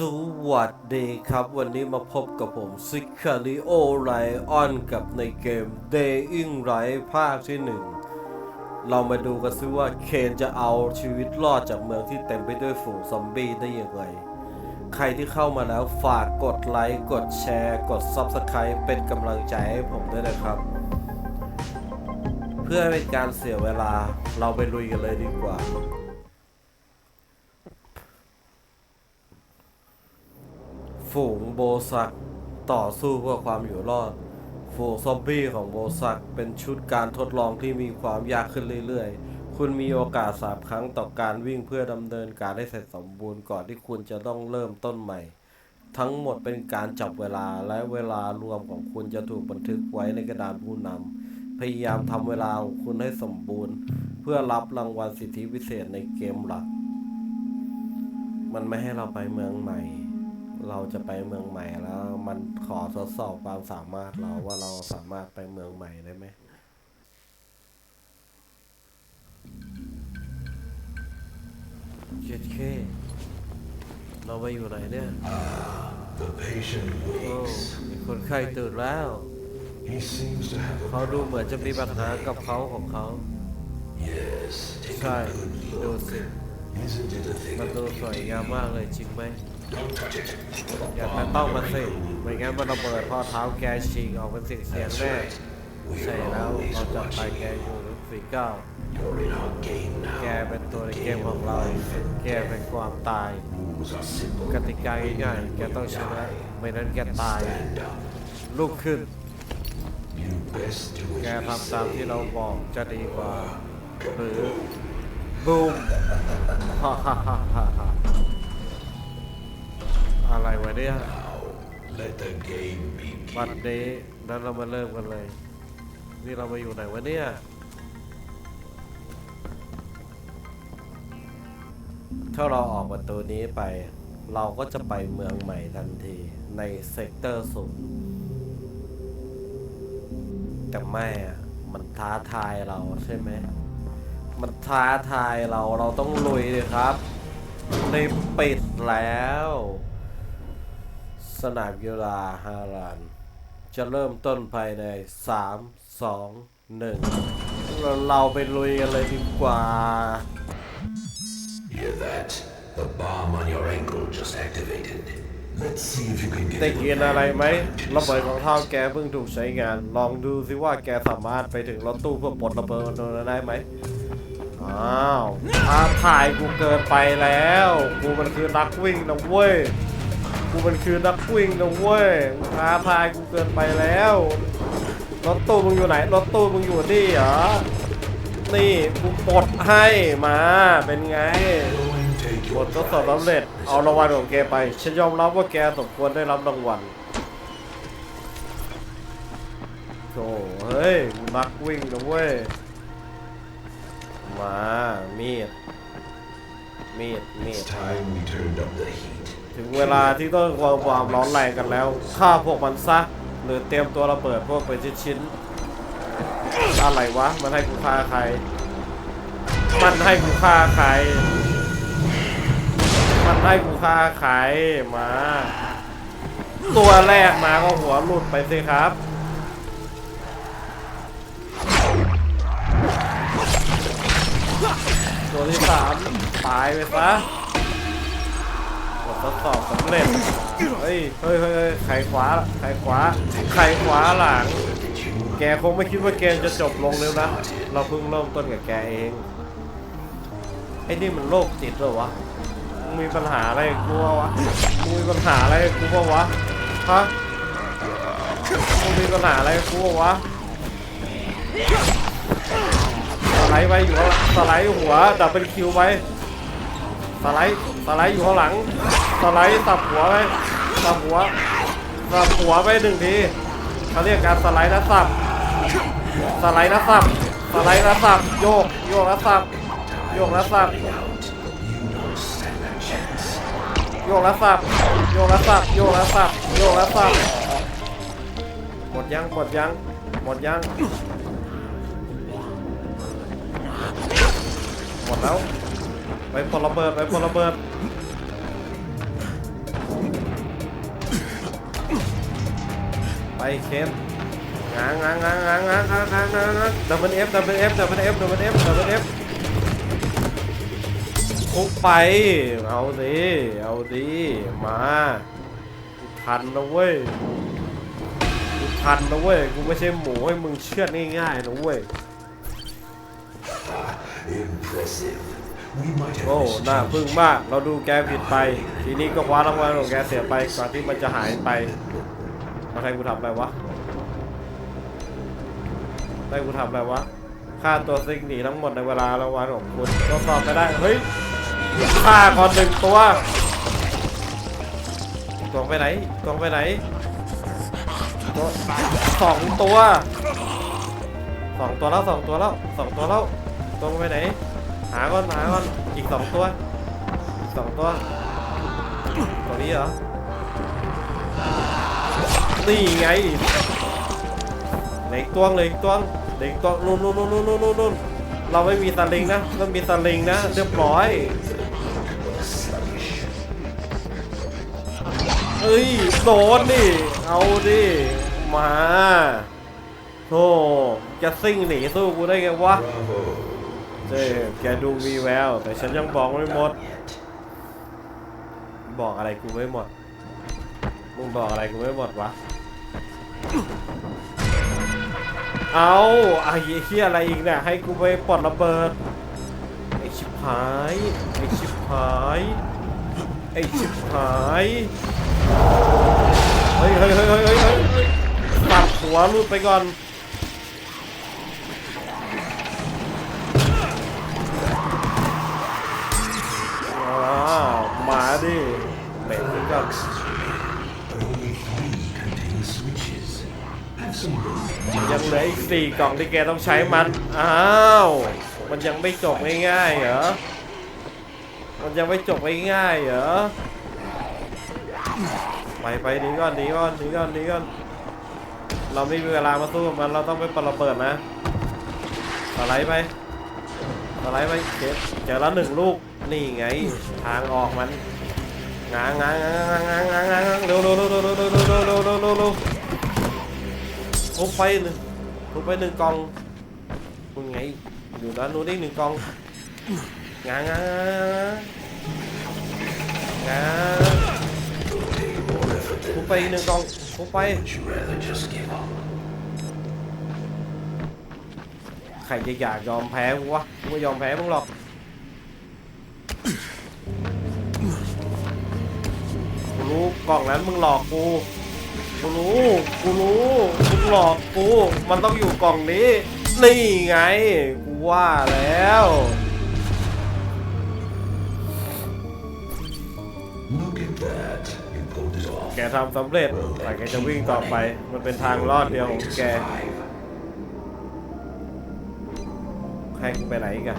สวัสดีครับ วันนี้มาพบกับผมซิคาริโอไลออนกับในเกม Daying Light ภาคที่หนึ่งเรามาดูกันซิว่าเคนจะเอาชีวิตรอดจากเมืองที่เต็มไปด้วยฝูงซอมบี้ได้อย่างไร ใครที่เข้ามาแล้วฝากกดไลค์ กดแชร์ กด Subscribe เป็นกำลังใจให้ผมด้วยนะครับ เพื่อเป็นการเสียเวลาเราไปลุยกันเลยดีกว่า ฝูงโบซักต่อสู้เพื่อความอยู่รอด ฝูงซอมบี้ของโบซักเป็นชุดการทดลองที่มีความยากขึ้นเรื่อยๆ คุณมีโอกาสสามครั้งต่อการวิ่งเพื่อดำเนินการให้เสร็จสมบูรณ์ก่อนที่คุณจะต้องเริ่มต้นใหม่ ทั้งหมดเป็นการจับเวลาและเวลารวมของคุณจะถูกบันทึกไว้ในกระดานผู้นำพยายามทำเวลาของคุณให้สมบูรณ์ เพื่อรับรางวัลสิทธิพิเศษในเกมหลัก มันไม่ให้เราไปเมืองใหม่ เราจะไปเมืองใหม่แล้ว มันขอทดสอบความสามารถเราว่าเราสามารถไปเมืองใหม่ได้ไหมเจ็ดเคเราไปอยู่ไหนเนี่ย The patient โอ้ wakes. มีคนไข้ตื่นแล้ว He seems to have a เขาดูเหมือนจะมีปัญหากับเขาของเขา yes. Take ใช่ a good ดู look. สิ Isn't it a thing มัน of ดูสวย beauty? งามมากเลยจริงไหม Don't touch it. อย่าแตะต้องมันสิไม่งั้นมันระเบิดข้อเท้าแกฉีกออกเป็นเสียงเสียงแน่ใช่แล้วเราจะไปแกอยู่สี่เก้าแกเป็นตัวในเกมของเราแกเป็นความตาย กติกาง่ายๆแกต้องชนะไม่นั้นแกตายลุกขึ้น แกทำตามที่เราบอกจะดีกว่า หรือบูมฮ่าฮ่าฮ่าฮ่า อะไรวะเนี่ย Now, let the game วัน begin. นี้นั้นเรามาเริ่มกันเลย นี่เรามาอยู่ไหนวะเนี่ย ถ้าเราออกประตูนี้ไป เราก็จะไปเมืองใหม่ทันทีในเซกเตอร์ศูนย์แต่ไม่อะมันท้าทายเราใช่ไหม มันท้าทายเราเราต้องลุยเลยครับในปิดแล้วส นามกีฬาฮารัน จะเริ่มต้นภายใน 3 2 1 เราเราไปลุยกันเลยดีกว่า Hear that? The bomb on your ankle just activated. Let's see if you can get ได้ it กินอะไรไหม to ระเบิด the ของ side. เท้าแกเพิ่งถูกใช้งาน ลองดูสิว่าแกสามารถไปถึงรถตู้เพื่อปลดระเบิดนั้นได้ไหมอ้าวท้าทายกูเกินไปแล้ว กูมันคือนักวิ่งนะเว้ย กูมันคือนักวิ่งนะเว้ยท้าทายกูเกินไปแล้ว รถตู้มึงอยู่ไหน รถตู้มึงอยู่นี่เหรอ นี่กูปลดให้มา เป็นไง Going, take บททดสอบสำเร็จ เอารางวัลของแกไป ฉันยอมรับว่าแกสมควรได้รับรางวัลโธ่เฮ้ยนักวิ่งนะเว้ย มามีดมีดมีด ถึงเวลาที่ต้องความความร้อนแรงกันแล้วฆ่าพวกมันซะหรือเตรียมตัวระเบิดพวกเป็นชิ้นๆอะไรวะ มันให้กูฆ่าใคร มันให้กูฆ่าใคร มันให้กูฆ่าใครมา ตัวแรกมาก็หัวหลุดไปสิครับตัวที่สามตายไปซะ ดสอบสำเร็จ เฮ้ย เฮ้ยเฮ้ยไขขวา ไขขวา ไขขวาหลัง แกคงไม่คิดว่าเกมจะจบลงเร็วนะ เราเพิ่งเริ่มต้นกับแกเอง ไอ้นี่มันโรคจิตเหรอวะ มีปัญหาอะไรกูวะวะมีปัญหาอะไรกับกูปะวะ ฮะมีปัญหาอะไรกับกูปะวะสไลด์ไปอยู่สไลด์หัวดับเป็นคิวไปส ไลด์สไลด์อยู่ข้างหลังสไลด์สับหัวไปสับหัวสับหัวไปหนึ่งทีเขาเรียกการสไลด์นะสับสไลด์นะสับสไลด์นะสับโยกโยกนะสับโยกนะสับโยกแล้วสับโยกแล้วสับโยกแล้วสับโยกแล้วสับหมดยังหมดยังหมดยังหมดแล้ว ไปพลระเบิดไปพลระเบิดไปเคสงางงางงางงางงางงางงางงางงางดับเบิลเอฟดับเบิลเอฟดับเบิลเอฟดับเบิลเอฟดับเบิลเอฟทุบไป เอาดิเอาดิมากูทันนะเว้ยกูทันนะเว้ยกูไม่ใช่หมูให้มึงเชื่อดง่ายๆนะเว้ย Impressive. We might have โอ้ missed น่า you. พึ่งมาก เราดูแกผิดไป ทีนี้ก็คว้ารางวัลของแกเสียไปก่อนที่มันจะหายไปแล้วใครกูทำไปวะใครกูทำไปวะค่าตัวซิกหนีทั้งหมดในเวลารางวัลของคุณก็สอบไปได้ เฮ้ยฆ่าก่อนหนึ่งตัวตัวไปไหนตัวไปไหนตัวสองตัวสองตัวแล้วสองตัวแล้วสองตัวแล้วตัวไปไหนหาก่อนหาก่อนอีกสองตัวอีกสองตัวตัวนี้เหรอนี่ไงเหล็กตัวงเหล็กตัวงเหล็กตัวงนู่นนู่นนู่นนู่นนู่นนู่นเราไม่มีสลิงนะต้องมีสลิงนะเรียบร้อยเอ้ยโดนดิเอาดิมาโธ่จะซิ่งหนีสู้กูได้ไงวะ เจ๊แกดูมีแวว แต่ฉันยังบอกไม่หมด บอกอะไรกูไม่หมด มึงบอกอะไรกูไม่หมดวะ เอาไอ้เหี้ยอะไรอีกเนี่ยให้กูไปปลดระเบิด ไอ้ชิบหาย ไอ้ชิบหาย ไอ้ชิบหาย เฮ้ยเฮ้ยเฮ้ยเฮ้ยเฮ้ยเฮ้ยตัดหัวรูดไปก่อน ยังเหลืออีกสี่กล่องที่แกต้องใช้มัน อ้าว มันยังไม่จบง่ายๆเหรอ มันยังไม่จบง่ายๆเหรอ ไปไปหนีก่อนหนีก่อนหนีก่อนหนีก่อน เราไม่มีเวลามาสู้กับมัน เราต้องไปปลดระเบิดนะสไลด์ไปสไลด์ไปเจ็บเจอแล้วหนึ่งลูก นี่ไง ทางออกมันงางงางงางงางงางงางงางเร็วเร็วเร็วเร็วเร็วเร็วเร็วเร็ว ทุบไปหนึ่งทุบไปหนึ่งกองคุณไง อยู่ด้านนู้นได้หนึ่งกองงางางาง Take more effort ทุบไปหนึ่งกองทุบไปใครจะอยากยอมแพ้กูวะกูไม่ยอมแพ้มึงหรอกรู้กล่องนั้นมึงหลอกกู กูรู้ กูรู้มึงหลอกกู มันต้องอยู่กล่องนี้ นี่ไง กูว่าแล้ว Look at that. You pulled it off. แกทำสำเร็จแต่แกจะวิ่งต่อไป มันเป็นทางรอดเดียวของแก ให้กูไปไหนอีกอะ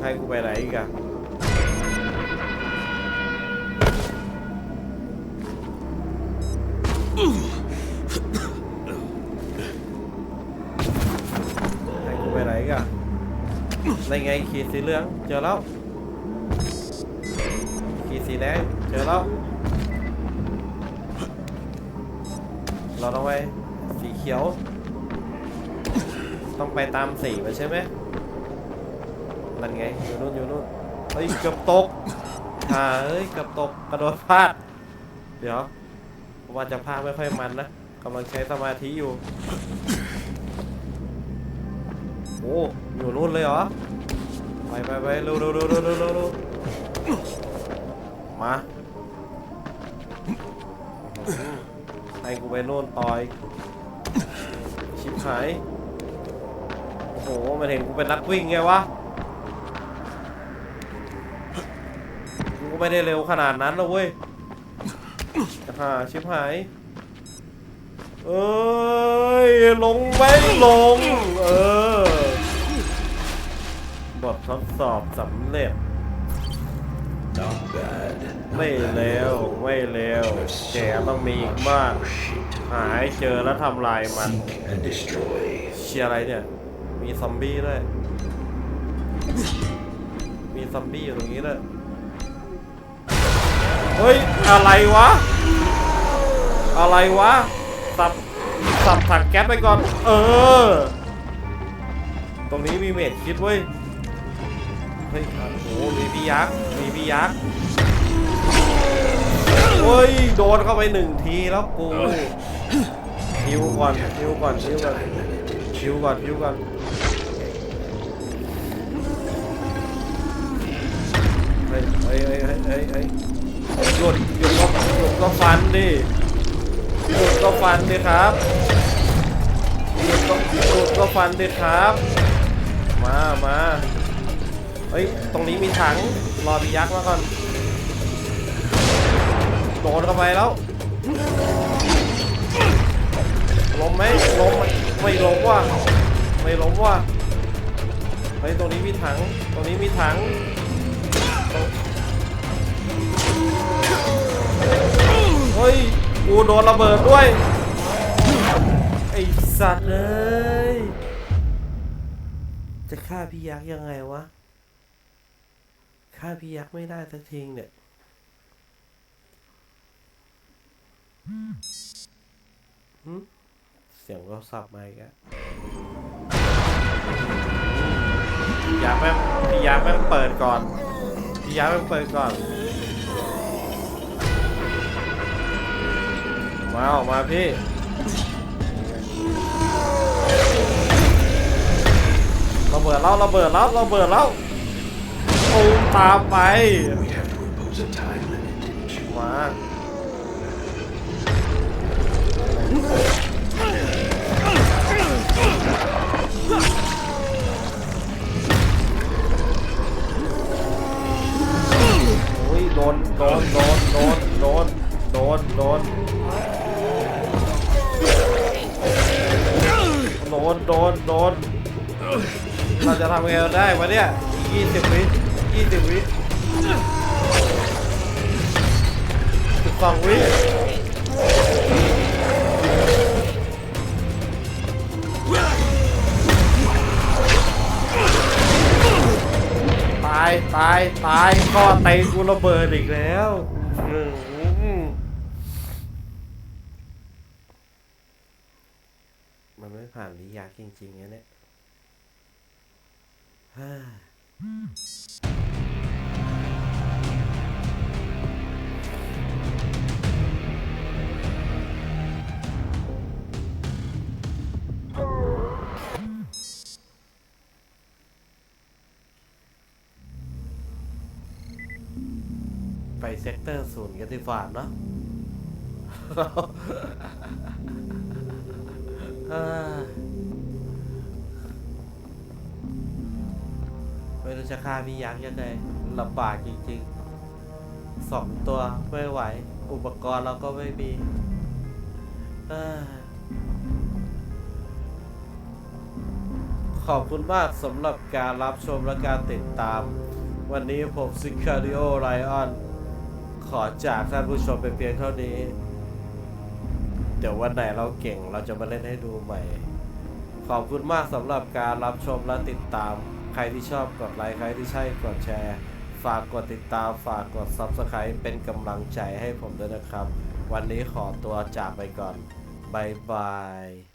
ให้กูไปไหนอีกอะ ในไงขีดสีเหลืองเจอแล้วขีดสีแดงเจอแล้วเราต้องไปสีเขียว ต้องไปตามสีมันใช่ไหมนั่นไงอยู่นู่นอยู่นู่นเฮ้ยเกือบตกฮ่าเอ้ยเกือบตกกระโดดพลาดเดี๋ยวว่าจะพลาดไม่ค่อยมันนะกำลังใช้สมาธิอยู่ โอ้อยู่นู่นเลยเหรอ ไปไปไปเร็วเร็วเร็วเร็วเร็วเร็วมาให้กูไปโน่นต่อยชิบหายโอ้โหมันเห็นกูเป็นนักวิ่งไงวะกูก็ไม่ได้เร็วขนาดนั้นนะเว้ยฮ่าชิบหายเอ้ยลงไม่ลง เออ บททดสอบสำเร็จ Not bad. ไม่เร็วไม่เร็วแกต้องมีอีกมากหาให้เจอแล้วทำลายมัน Seek and destroy. เชียร์อะไรเนี่ย มีซอมบี้ด้วย มีซอมบี้อยู่ตรงนี้ด้วย เฮ้ย อะไรวะ อะไรวะ สับ สับถังแก๊สไปก่อน เออ ตรงนี้มีเมดคิดเว้ยเฮ้ยโอ้โหมีพี่ยักษ์มีพี่ยักษ์เฮ้ยโดนเข้าไปหนึ่งทีแล้วกูฮิวก่อนฮิวก่อนฮิวก่อนฮิวก่อนฮิวก่อนเฮ้ยเฮ้ยเฮ้ยเฮ้ยเฮ้ยเฮ้ยหยุดหยุดก็หยุดก็ฟันดิหยุดก็ฟันดิครับหยุดก็หยุดก็ฟันดิครับ มามา เฮ้ย ตรงนี้มีถัง รอพี่ยักษ์มาก่อน โดนเข้าไปแล้วล้มไหมล้มไม่ล้มว่ะ ไม่ล้มว่ะ เฮ้ย ตรงนี้มีถัง ตรงนี้มีถังตรงเฮ้ย กูโดนระเบิดด้วย ไอสัตว์เลย จะฆ่าพี่ยักษ์ยังไงวะ ฆ่าพี่ยักษ์ไม่ได้สักทีเนี่ย เสียงโทรศัพท์มาอีกแล้วพี่ยักษ์แม่งพี่ยักษ์แม่งเปิดก่อนพี่ยักษ์แม่งเปิดก่อน มาออกมาพี่ระเบิดแล้วระเบิดแล้วระเบิดแล้ว ตูมตามไป We'd have to impose a time limit, didn't you? มาโอ้ยโดนโดนโดนโดนโดนโดนโดนโดนโดนโดนเราจะทำไงกันได้วะเนี่ยยี่สิบวิ ยี่สิบวิสิบสองวิตายตายตายข้อเตะกูระเบิดอีกแล้วมันไม่ผ่านวิยาจริงๆนะเนี่ยฮ่า เซกเตอร์ศูนย์กันดีกว่าเนาะอ่าไม่รู้จะฆ่าพี่ยักษ์ยังไงลำบากจริงๆสองตัวไม่ไหว อุปกรณ์เราก็ไม่มีอขอบคุณมากสำหรับการรับชมและการติดตาม วันนี้ผมซิคาริโอไลออน ขอจากท่านผู้ชมไปเพียงเท่านี้ เดี๋ยววันไหนเราเก่งเราจะมาเล่นให้ดูใหม่ ขอบคุณมากสำหรับการรับชมและติดตาม ใครที่ชอบกดไลค์ใครที่ใช่กดแชร์ ฝากกดติดตามฝากกด Subscribe เป็นกำลังใจให้ผมด้วยนะครับ วันนี้ขอตัวจากไปก่อนบายบาย